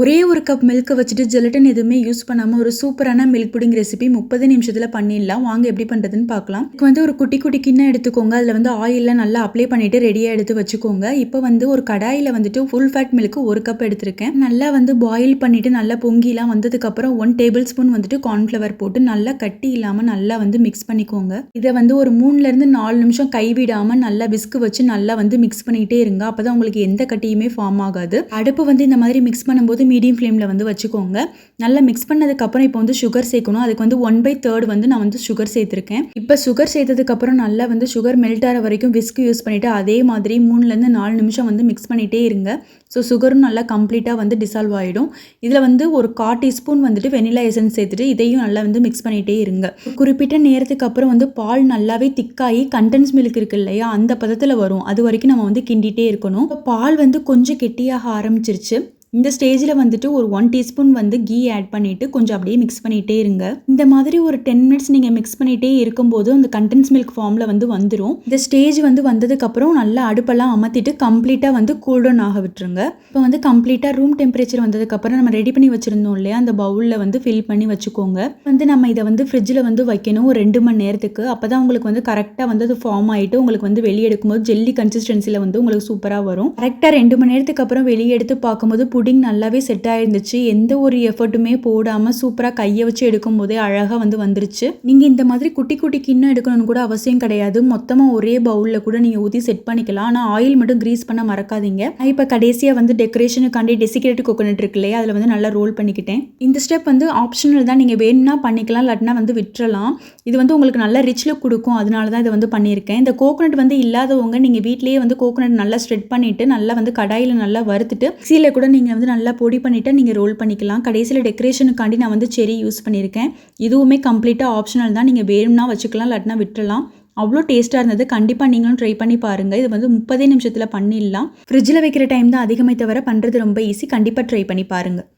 ஒரே ஒரு கப் மில்க்கை வச்சுட்டு ஜெலட்டன் எதுவுமே யூஸ் பண்ணாமல் ஒரு சூப்பரான மில்க் புடிங் ரெசிபி முப்பது நிமிஷத்தில் பண்ணிடலாம். வாங்க எப்படி பண்ணுறதுன்னு பார்க்கலாம். இதுக்கு வந்து ஒரு குட்டி குட்டி கிண்ணம் எடுத்துக்கோங்க. அதில் வந்து ஆயிலில் நல்லா அப்ளை பண்ணிவிட்டு ரெடியாக எடுத்து வச்சுக்கோங்க. இப்போ வந்து ஒரு கடாயில் வந்துட்டு ஃபுல் ஃபேட் மில்க் ஒரு கப் எடுத்திருக்கேன். நல்லா வந்து பாயில் பண்ணிவிட்டு நல்லா பொங்கிலாம் வந்ததுக்கப்புறம் ஒன் டேபிள் ஸ்பூன் வந்துட்டு கார்ன்ஃப்ளவர் போட்டு நல்லா கட்டி இல்லாமல் நல்லா வந்து மிக்ஸ் பண்ணிக்கோங்க. இதை வந்து ஒரு மூணுலேருந்து நாலு நிமிஷம் கைவிடாமல் நல்லா விஸ்கு வச்சு நல்லா வந்து மிக்ஸ் பண்ணிக்கிட்டே இருங்க. அப்போ தான் உங்களுக்கு எந்த கட்டியுமே ஃபார்ம் ஆகாது. அடுப்பு வந்து இந்த மாதிரி மிக்ஸ் பண்ணும்போது மீடியம் ஃப்ளேமில் வந்து வச்சுக்கோங்க. நல்லா மிக்ஸ் பண்ணதுக்கப்புறம் இப்போ வந்து சுகர் சேர்க்கணும். அதுக்கு வந்து ஒன் பை தேர்ட் வந்து நான் வந்து சுகர் சேர்த்துருக்கேன். இப்போ சுகர் சேர்த்ததுக்கப்புறம் நல்லா வந்து சுகர் மெல்ட் ஆகிற வரைக்கும் விஸ்க் யூஸ் பண்ணிவிட்டு அதே மாதிரி மூணுலேருந்து நாலு நிமிஷம் வந்து மிக்ஸ் பண்ணிகிட்டே இருங்க. ஸோ சுகரும் நல்லா கம்ப்ளீட்டாக வந்து டிசால்வ் ஆகிடும் இதில் வந்து ஒரு கா டீஸ்பூன் வந்துட்டு வெனிலா எசன்ஸ் சேர்த்துட்டு இதையும் நல்லா வந்து மிக்ஸ் பண்ணிகிட்டே இருங்க. குறிப்பிட்ட நேரத்துக்கு அப்புறம் வந்து பால் நல்லாவே திக்காகி கண்டென்ஸ் மில்க் இருக்கு இல்லையா? அந்த பதத்தில் வரும். அது வரைக்கும் நம்ம வந்து கிண்டிகிட்டே இருக்கணும். பால் வந்து கொஞ்சம் கெட்டியாக ஆரம்பிச்சிருச்சு. இந்த ஸ்டேஜில் வந்துட்டு ஒரு ஒன் டீஸ்பூன் வந்து கீ ஆட் பண்ணிவிட்டு கொஞ்சம் அப்படியே மிக்ஸ் பண்ணிகிட்டே இருங்க. இந்த மாதிரி ஒரு டென் மினிட்ஸ் நீங்கள் மிக்ஸ் பண்ணிகிட்டே இருக்கும்போது அந்த கண்டென்ஸ் மில்க் ஃபார்மில் வந்து வந்துடும் இந்த ஸ்டேஜ் வந்து வந்ததுக்கப்புறம் நல்லா அடுப்பெல்லாம் அமர்த்திட்டு கம்ப்ளீட்டாக வந்து கூல்டவுன் ஆக விட்டுருங்க. இப்போ வந்து கம்ப்ளீட்டாக ரூம் டெம்பரேச்சர் வந்ததுக்கப்புறம் நம்ம ரெடி பண்ணி வச்சுருந்தோம் இல்லையா? அந்த பவுலில் வந்து ஃபில் பண்ணி வச்சுக்கோங்க. வந்து நம்ம இதை வந்து ஃப்ரிட்ஜில் வந்து வைக்கணும் ஒரு ரெண்டு மணி நேரத்துக்கு. அப்போ தான் உங்களுக்கு வந்து கரெக்டாக வந்து அது ஃபார்ம் ஆகிட்டு உங்களுக்கு வந்து வெளியே எடுக்கும்போது ஜெல்லி கன்சிஸ்டன்சியில் வந்து உங்களுக்கு சூப்பராக வரும். கரெக்டாக ரெண்டு மணி நேரத்துக்கு அப்புறம் வெளியே எடுத்து பார்க்கும்போது புடிங் நல்லாவே செட் ஆயிருந்துச்சு. எந்த ஒரு எஃபர்ட்டுமே போடாமல் சூப்பராக கையை வச்சு எடுக்கும் போதே அழகாக வந்து வந்துருச்சு. நீங்கள் இந்த மாதிரி குட்டி குட்டி கிண்ணம் எடுக்கணும்னு கூட அவசியம் கிடையாது. மொத்தமாக ஒரே பவுலில் கூட நீங்கள் ஊற்றி செட் பண்ணிக்கலாம். ஆனால் ஆயில் மட்டும் க்ரீஸ் பண்ண மறக்காதீங்க. நான் இப்போ கடைசியாக வந்து டெக்கரேஷனுக்காண்டி டெசிகேட் கோகோனட் இருக்கு இல்லையா அதில் வந்து நல்லா ரோல் பண்ணிக்கிட்டேன். இந்த ஸ்டெப் வந்து ஆப்ஷனல் தான். நீங்கள் வேணும்னா பண்ணிக்கலாம் இல்லாட்டினா வந்து விட்டுறலாம். இது வந்து உங்களுக்கு நல்லா ரிச் லுக் கொடுக்கும். அதனால தான் இதை வந்து பண்ணியிருக்கேன். இந்த கோகோனட் வந்து இல்லாதவங்க நீங்கள் வீட்லேயே வந்து கோகோனட் நல்லா ஸ்ட்ரெட் பண்ணிவிட்டு நல்லா வந்து கடாயில் நல்லா வறுத்துட்டு மிக்சியில் கூட நீங்கள் வந்து நல்லா பொடி பண்ணிவிட்டு நீங்கள் ரோல் பண்ணிக்கலாம். கடைசியில் டெக்கரேஷனுக்காண்டி நான் வந்து செரி யூஸ் பண்ணியிருக்கேன். இதுவுமே கம்ப்ளீட்டாக ஆப்ஷனல் தான். நீங்கள் வேணும்னா வச்சுக்கலாம் இல்லாட்டினா விட்டுடலாம் அவ்வளோ டேஸ்ட்டாக இருந்தது. கண்டிப்பாக நீங்களும் ட்ரை பண்ணி பாருங்கள் இது வந்து முப்பதே நிமிஷத்தில் பண்ணிடலாம். ஃப்ரிட்ஜில் வைக்கிற டைம் தான் அதிகமே தவிர பண்ணுறது ரொம்ப ஈஸி கண்டிப்பாக ட்ரை பண்ணி பாருங்கள்